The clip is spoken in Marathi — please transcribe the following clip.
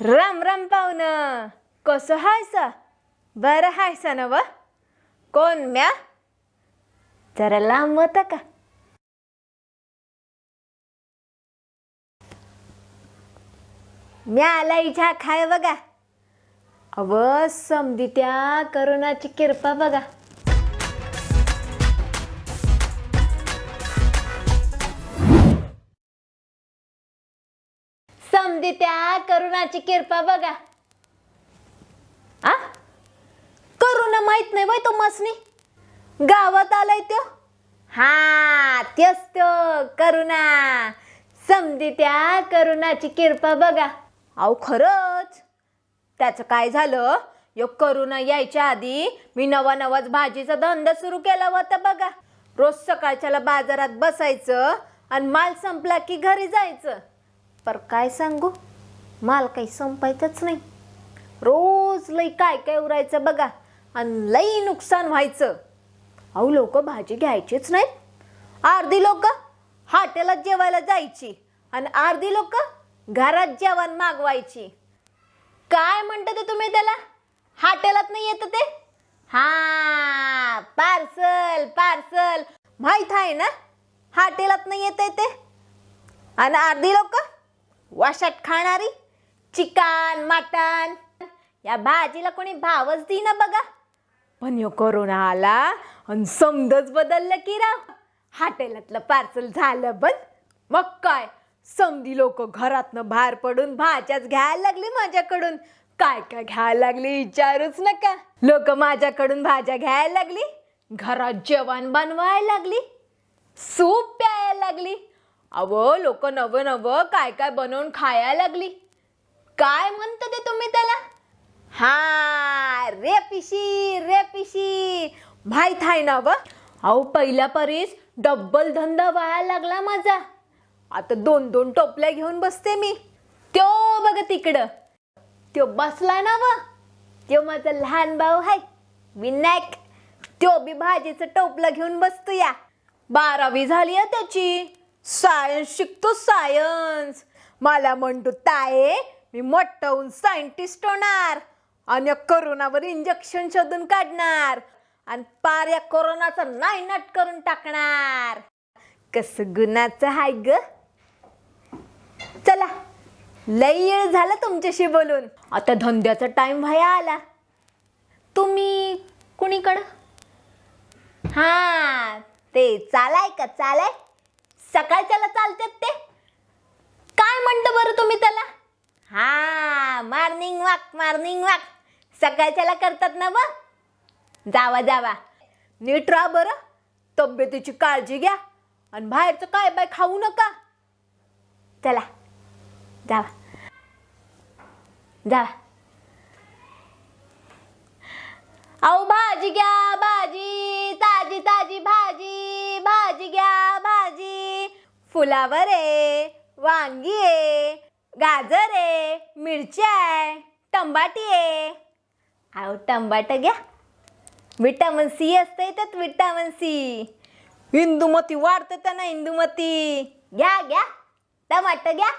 राम राम पाहुणं कसं हायसा? बरं हायसा ना व कोण म्या? जरा लांब होता का? म्या आला इच्छा खाय बघा. अव समधी त्या करोनाची किरपा बघा. समधी त्या करुणाची किरपा बघा. आ? करुणा माहीत नाही बाय तो मसनी. गावात आलाय तो हा तेच तो करुणा. समधी त्या करुणाची किरपा बघा. अहो खरंच. त्याचं काय झालं? यो करुणा यायच्या आधी मी नवा नवाच भाजीचा धंदा सुरू केला होता बघा. रोज सकाळच्याला बाजारात बसायचं आणि माल संपला की घरी जायचं. पर काय सांगू? माल काही संपायचंच नाही. रोज लई काय काय उरायचं बघा आणि लई नुकसान व्हायचं. अहो लोक भाजी घ्यायचीच नाहीत. अर्धी लोक हॉटेलात जेवायला जायची आणि अर्धी लोक घरात जेवण मागवायची. काय म्हणता ते तुम्ही त्याला? हॉटेलात नाही येतं ते? हा पार्सल पार्सल. माहीत आहे ना? हॉटेलात नाही येत ते? आणि अर्धी लोक वाशात खाणारी चिकन मटन. या भाजीला कोणी भावच देईना बघा. पण यो कोरोना आला आणि समजच बदललं की राव. हॉटेलातलं पार्सल झालं बंद. मग काय? समधी लोक घरातनं बाहेर पडून भाज्याच घ्यायला लागली माझ्याकडून. काय काय घ्यायला लागली विचारूच नका. लोक माझ्याकडून भाज्या घ्यायला लागली. घरात जेवण बनवायला लागली. सूप प्यायला लागली. अव लोक नवं नवं काय काय बनवून खायला लागली. काय म्हणता ते तुम्ही त्याला? हा रेपिशी रेपिशी माहीत आहे ना व? अहो पहिल्या परीस डब्बल धंदा व्हायला लागला माझा. आता दोन दोन टोपल्या घेऊन बसते मी. त्यो बघ तिकडं. त्यो बसला ना व? त्यो माझा लहान भाऊ आहे विनायक. त्यो बी भाजीचं टोपलं घेऊन बसतो या बारावी झाली त्याची. सायन्स शिकतो सायन्स मला म्हणतो ताये मी मोठं होऊन सायंटिस्ट होणार आणि करोनावर इंजेक्शन शोधून काढणार आणि पार या कोरोनाचा नायनाट करून टाकणार. कस गुणाचं हाय ग. चला लई येळ झाला तुमच्याशी बोलून. आता धंद्याचा टाइम व्हाया आला. तुम्ही कुणीकडं? हां ते चालाय का? चालाय? सकाळच्याला चालतात ते. काय म्हणतं बरं तुम्ही त्याला? हा मॉर्निंग वॉक मॉर्निंग वॉक सकाळच्याला करतात ना ब? जावा जावा. नीट राहा बरं. तब्येतीची काळजी घ्या. आणि बाहेरचं काय बाय खाऊ नका. चला जावा. जावा. अहो भाजी घ्या. फुलावर आहे वांगी आहे गाजर आहे मिरच्या आहे टंबाटी आहे अहो टंबाटं घ्या. विटामिन सी असते त्यात विटामिन सी. इंदुमती वाढते त्यांना इंदुमती. घ्या घ्या. टमाट घ्या.